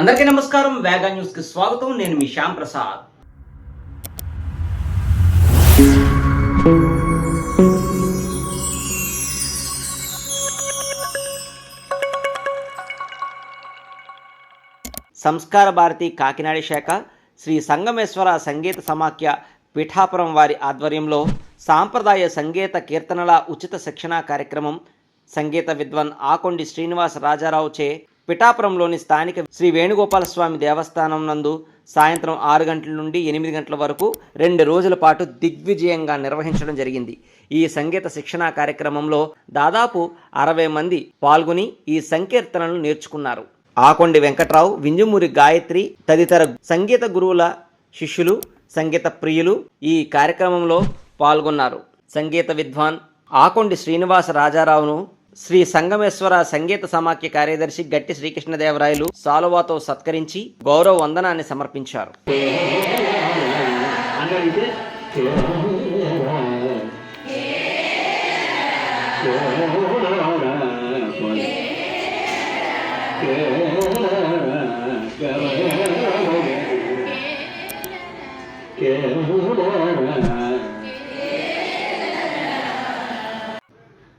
అందరికీ నమస్కారం. వేగా న్యూస్కి స్వాగతం. నేను మీ శ్యామ్ ప్రసాద్. సంస్కార భారతి కాకినాడ శాఖ శ్రీ సంగమేశ్వర సంగీత సమాఖ్య పిఠాపురం వారి ఆధ్వర్యంలో సాంప్రదాయ సంగీత కీర్తనల ఉచిత శిక్షణా కార్యక్రమం సంగీత విద్వాన్ ఆకొండి శ్రీనివాస రాజారావు చే పిఠాపురంలోని స్థానిక శ్రీ వేణుగోపాలస్వామి దేవస్థానం నందు సాయంత్రం ఆరు గంటల నుండి ఎనిమిది గంటల వరకు రెండు రోజుల పాటు దిగ్విజయంగా నిర్వహించడం జరిగింది. ఈ సంగీత శిక్షణా కార్యక్రమంలో దాదాపు అరవై మంది పాల్గొని ఈ సంకీర్తనలు నేర్చుకున్నారు. ఆకొండి వెంకట్రావు వింజమూరి గాయత్రి తదితర సంగీత గురువుల శిష్యులు సంగీత ప్రియులు ఈ కార్యక్రమంలో పాల్గొన్నారు. సంగీత విద్వాన్ ఆకొండి శ్రీనివాస రాజారావును శ్రీ సంగమేశ్వర సంగీత సమాఖ్య కార్యదర్శి గట్టి శ్రీకృష్ణదేవరాయలు సాలువాతో సత్కరించి గౌరవ వందనాన్ని సమర్పించారు.